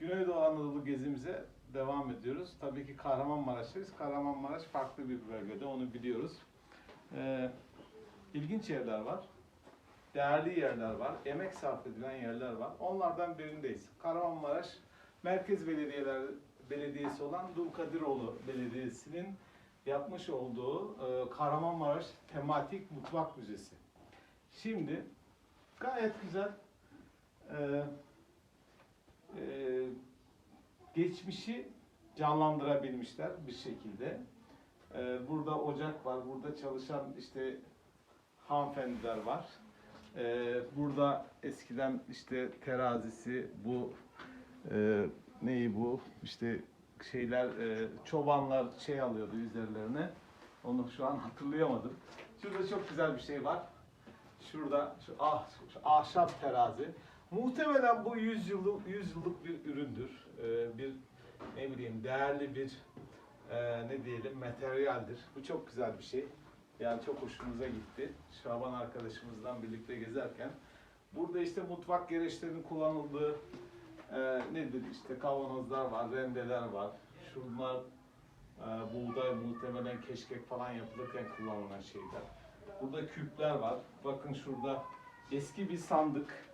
Güneydoğu Anadolu gezimize devam ediyoruz. Tabii ki Kahramanmaraş'tayız. Kahramanmaraş farklı bir bölgede, onu biliyoruz. Ee, ilginç yerler var. Değerli yerler var. Emek sarf edilen yerler var. Onlardan birindeyiz. Kahramanmaraş Merkez Belediyeler Belediyesi olan Dulkadiroğlu Belediyesi'nin yapmış olduğu e, Kahramanmaraş Tematik Mutfak Müzesi. Şimdi gayet güzel e, e, geçmişi canlandırabilmişler bir şekilde. E, burada ocak var, burada çalışan işte hanımefendiler var. E, burada eskiden işte terazisi, bu e, neyi bu işte şeyler e, çobanlar şey alıyordu üzerlerine. Onu şu an hatırlayamadım. Şurada çok güzel bir şey var. Şurada şu, ah, şu ahşap terazi. Muhtemelen bu 100 yıllık 100 yıllık bir üründür. Ee, bir ne bileyim değerli bir e, ne diyelim materyaldir. Bu çok güzel bir şey. Yani çok hoşumuza gitti. Şaban arkadaşımızdan birlikte gezerken. Burada işte mutfak gereçlerinin kullanıldığı e, nedir işte kavanozlar var, rendeler var. Şunlar e, buğday muhtemelen keşkek falan yapılırken kullanılan şeyler. Burada küpler var. Bakın şurada eski bir sandık.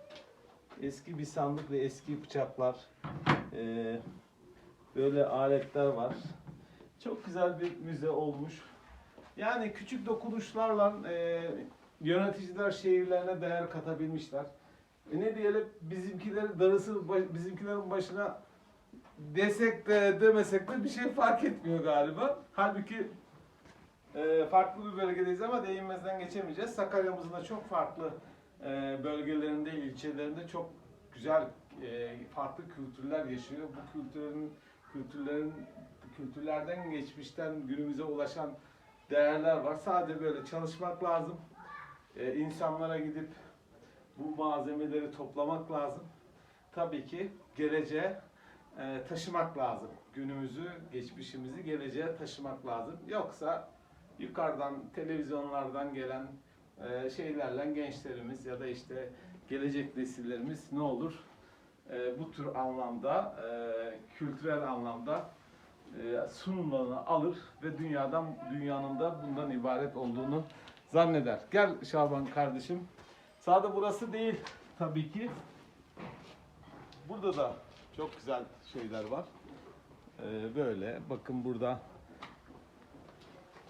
Eski bir sandık ve eski bıçaklar. Ee, böyle aletler var. Çok güzel bir müze olmuş. Yani küçük dokunuşlarla e, yöneticiler şehirlerine değer katabilmişler. E ne diyelim bizimkiler darısı bizimkilerin başına desek de demesek de bir şey fark etmiyor galiba. Halbuki e, farklı bir bölgedeyiz ama değinmezden geçemeyeceğiz. Sakarya'mızın da çok farklı e, bölgelerinde, ilçelerinde çok güzel e, farklı kültürler yaşıyor. Bu kültürlerin kültürlerin kültürlerden geçmişten günümüze ulaşan değerler var. Sadece böyle çalışmak lazım. E, insanlara gidip bu malzemeleri toplamak lazım. Tabii ki geleceğe e, taşımak lazım. Günümüzü, geçmişimizi geleceğe taşımak lazım. Yoksa yukarıdan televizyonlardan gelen e, şeylerle gençlerimiz ya da işte gelecek nesillerimiz ne olur? E, bu tür anlamda, e, kültürel anlamda e, sunumlarını alır ve dünyadan dünyanın da bundan ibaret olduğunu zanneder. Gel Şaban kardeşim. Sadece burası değil tabii ki. Burada da çok güzel şeyler var. Ee, böyle bakın burada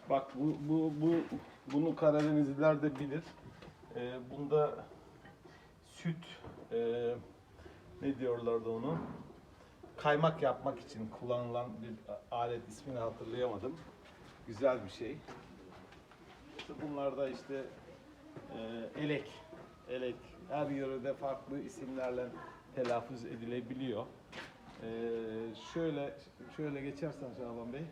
bak bu bu bu bunu Karadenizliler de bilir. Ee, bunda süt e, ne diyorlardı onu? Kaymak yapmak için kullanılan bir alet ismini hatırlayamadım. Güzel bir şey. İşte bunlar da işte e, elek. Elek. Her yörede farklı isimlerle telaffuz edilebiliyor. Ee, şöyle şöyle geçersen Şaban Bey.